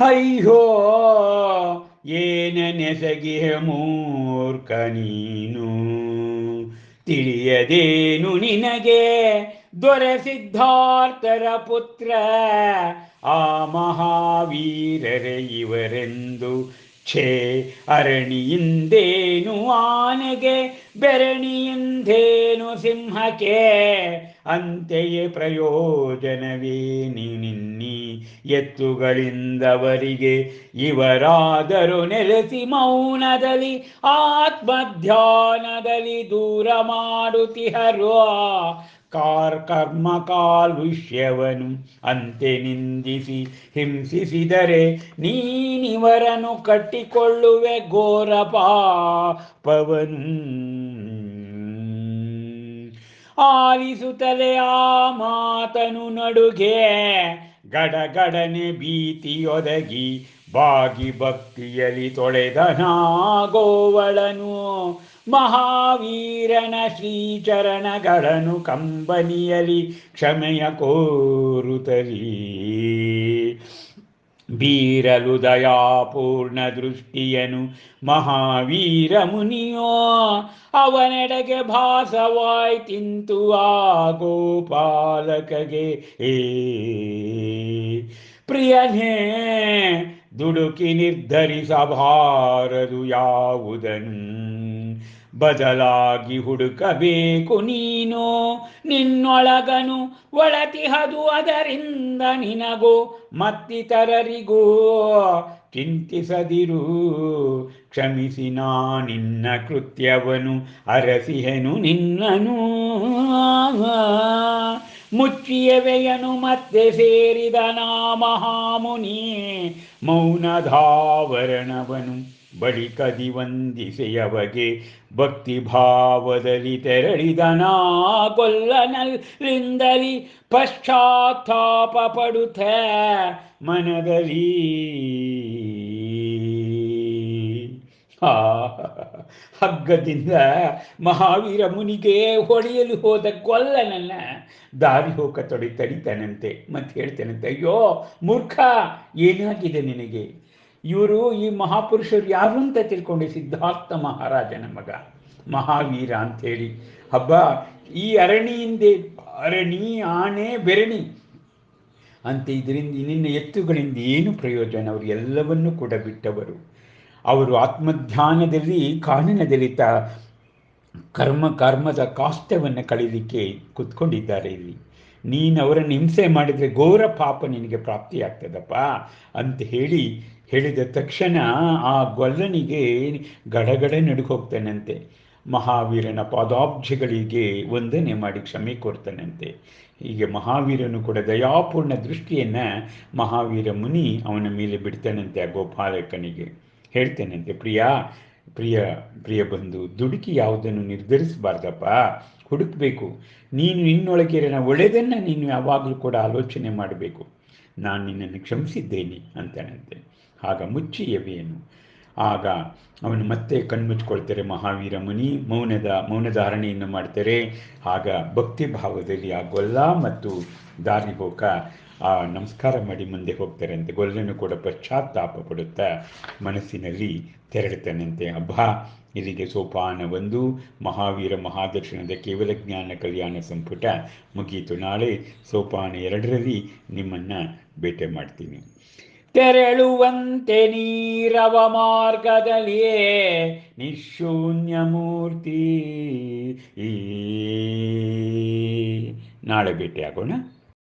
ಅಯ್ಯೋ ಏನ ಮೂರ್ಖ ನೀನು? ತಿಳಿಯದೇನು ನಿನಗೆ? ದೊರೆ ಸಿದ್ಧಾರ್ಥರ ಪುತ್ರ, ಆ ಮಹಾವೀರರೇ ಇವರೆಂದು ಛೇ ಅರಣಿಯಿಂದೇನು ಆನೆಗೆ, ಬೆರಣಿಯಿಂದೇನು ಸಿಂಹಕ್ಕೆ? ಅಂತೆಯೇ ಪ್ರಯೋಜನವೇ ನಿನ್ನಿ ಎತ್ತುಗಳಿಂದವರಿಗೆ ಇವರಾದರೂ ನೆಲೆಸಿ ಮೌನದಲ್ಲಿ ಆತ್ಮಧ್ಯಾನದಲ್ಲಿ ದೂರ ಮಾಡುತ್ತಿಹರು ಕಾರ್ ಕರ್ಮ ಕಾಲುಷ್ಯವನು ಅಂತೆ ನಿಂದಿಸಿ ಹಿಂಸಿಸಿದರೆ ನೀನಿವರನ್ನು ಕಟ್ಟಿಕೊಳ್ಳುವೆ ಘೋರ ಪಾಪವನು. ಆಲಿಸುತ್ತಲೇ ಆ ಮಾತನು ನಡುಗೆ. ಗಡಗಡನೆ ಭೀತಿಯೊದಗಿ ಬಾಗಿ ಭಕ್ತಿಯಲ್ಲಿ ತೊಳೆದನಾಗೋವಳನು ಮಹಾವೀರನ ಶ್ರೀಚರಣಗಳನ್ನು ಕಂಬನಿಯಲಿ ಕ್ಷಮೆಯ ಕೋರುತ್ತಲೀ. ಬೀರಲು ದಯಾಪೂರ್ಣ ದೃಷ್ಟಿಯನು ಮಹಾವೀರ ಮುನಿಯೋ ಅವನೆಡೆಗೆ ಭಾಸವಾಯ್ತಿಂತು ಆ ಗೋಪಾಲಕಗೆ. ಏ ಪ್ರಿಯನೇ ದುಡುಕಿ ನಿರ್ಧರಿಸಬಾರದು ಯಾವುದನ್ನು? ಬದಲಾಗಿ ಹುಡುಕಬೇಕು ನೀನು. ನಿನ್ನೊಳಗನು ಒಳತಿಹದು ಅದರಿಂದ ನಿನಗೋ ಮತ್ತಿತರರಿಗೋ. ಚಿಂತಿಸದಿರು, ಕ್ಷಮಿಸಿ ನಾ ನಿನ್ನ ಕೃತ್ಯವನು, ಅರಸಿಹೆನು ನಿನ್ನನು. ಮುಚ್ಚಿಯವೆಯನು ಮತ್ತೆ ಸೇರಿದ ನಾ ಮಹಾಮುನಿ ಮೌನಧಾವರಣವನು. ಬಳಿಕದಿ ವಂದಿಸೆಯವಗೆ ಭಕ್ತಿ ಭಾವದಲ್ಲಿ ತೆರಳಿದನಾ ಕೊಲ್ಲನಲ್ಲಿಂದಲಿ ಪಶ್ಚಾತ್ತಾಪ ಪಡುತ್ತ ಮನದಲ್ಲಿ ಹಗ್ಗದಿಂದ ಮಹಾವೀರ ಮುನಿಗೆ ಹೊಡೆಯಲು ಹೋದ ಕೊಲ್ಲನನ್ನ ದಾರಿ ಹೋಗ ತೊಡಿ ತಡಿತಾನಂತೆ ಮತ್ತೆ ಹೇಳ್ತಾನಂತೆ, ಅಯ್ಯೋ ಮೂರ್ಖ, ಏನಾಗಿದೆ ನಿನಗೆ? ಇವರು ಈ ಮಹಾಪುರುಷರು ಯಾರು ಅಂತ ತಿಳ್ಕೊಂಡು ಸಿದ್ಧಾರ್ಥ ಮಹಾರಾಜನ ಮಗ, ಮಹಾವೀರ ಅಂಥೇಳಿ. ಹಬ್ಬ, ಈ ಅರಣಿಯಿಂದೆ ಅರಣಿ ಆನೆ ಬೆರಣಿ. ಅಂತ ಇದರಿಂದ ನಿನ್ನ ಎತ್ತುಗಳಿಂದ ಏನು ಪ್ರಯೋಜನ? ಅವರು ಎಲ್ಲವನ್ನೂ ಕೂಡ ಬಿಟ್ಟವರು. ಅವರು ಆತ್ಮಧ್ಯಾನದಲ್ಲಿ ಕಾನನದಲ್ಲಿ ತ, ಕರ್ಮ, ಕರ್ಮದ ಕಾಷ್ಟವನ್ನು ಕಳೀಲಿಕ್ಕೆ ಕುತ್ಕೊಂಡಿದ್ದಾರೆ ಇಲ್ಲಿ. ನೀನು ಅವರನ್ನು ಹಿಂಸೆ ಮಾಡಿದರೆ ಘೋರ ಪಾಪ ನಿನಗೆ ಪ್ರಾಪ್ತಿಯಾಗ್ತದಪ್ಪ ಅಂತ ಹೇಳಿ ಹೇಳಿದ ತಕ್ಷಣ ಆ ಗೊಲ್ಲನಿಗೆ ಗಡಗಡೆ ನಡುಗೋಗ್ತಾನಂತೆ. ಮಹಾವೀರನ ಪಾದಾಬ್ಜಗಳಿಗೆ ವಂದನೆ ಮಾಡಿ ಕ್ಷಮೆ ಕೊಡ್ತಾನಂತೆ ಹೀಗೆ ಮಹಾವೀರನು ಕೂಡ ದಯಾಪೂರ್ಣ ದೃಷ್ಟಿಯನ್ನು ಮಹಾವೀರ ಮುನಿ ಅವನ ಮೇಲೆ ಬಿಡ್ತಾನಂತೆ ಆ ಗೋಪಾಲಕನಿಗೆ. ಹೇಳ್ತೇನಂತೆ, ಪ್ರಿಯ ಪ್ರಿಯ ಪ್ರಿಯ ಬಂಧು, ದುಡುಕಿ ಯಾವುದನ್ನು ನಿರ್ಧರಿಸಬಾರ್ದಪ್ಪ. ಹುಡುಕಬೇಕು. ನೀನು ನಿನ್ನೊಳಗಿರನ ಒಳ್ಳೆಯದನ್ನು ನೀನು ಯಾವಾಗಲೂ ಕೂಡ ಆಲೋಚನೆ ಮಾಡಬೇಕು. ನಾನು ನಿನ್ನನ್ನು ಕ್ಷಮಿಸಿದ್ದೇನೆ ಅಂತಾನಂತೆ ಆಗ ಮುಚ್ಚಿ ಆಗ ಅವನು ಮತ್ತೆ ಕಣ್ಮುಚ್ಕೊಳ್ತಾರೆ, ಮಹಾವೀರ ಮುನಿ, ಮೌನದ, ಮೌನಧಾರಣೆಯನ್ನು ಮಾಡ್ತಾರೆ. ಆಗ ಭಕ್ತಿ ಭಾವದಲ್ಲಿ ಆ ಗೊಲ್ಲ ಮತ್ತು ದಾರಿ ಹೋಗ ಆ ನಮಸ್ಕಾರ ಮಾಡಿ ಮುಂದೆ ಹೋಗ್ತಾರೆ ಅಂತೆ ಗೊಲ್ಲನು ಕೂಡ ಪಶ್ಚಾತ್ತಾಪ ಪಡುತ್ತಾ ಮನಸ್ಸಿನಲ್ಲಿ ತೆರಳುತ್ತಾನಂತೆ. ಅಬ್ಬಾ, ಇಲ್ಲಿಗೆ ಸೋಪಾನ ಒಂದು ಮಹಾವೀರ ಮಹಾದರ್ಶನದ ಕೇವಲ ಜ್ಞಾನ ಕಲ್ಯಾಣ ಸಂಪುಟ ಮುಗಿಯಿತು ನಾಳೆ ಸೋಪಾನ ಎರಡರಲ್ಲಿ ನಿಮ್ಮನ್ನು ಭೇಟಿ ಮಾಡ್ತೀನಿ. ತೆರಳುವಂತೆ ನೀರವ ಮಾರ್ಗದಲ್ಲಿಯೇ ನಿಶೂನ್ಯ ಮೂರ್ತಿ. ನಾಳೆ ಭೇಟಿ ಆಗೋಣ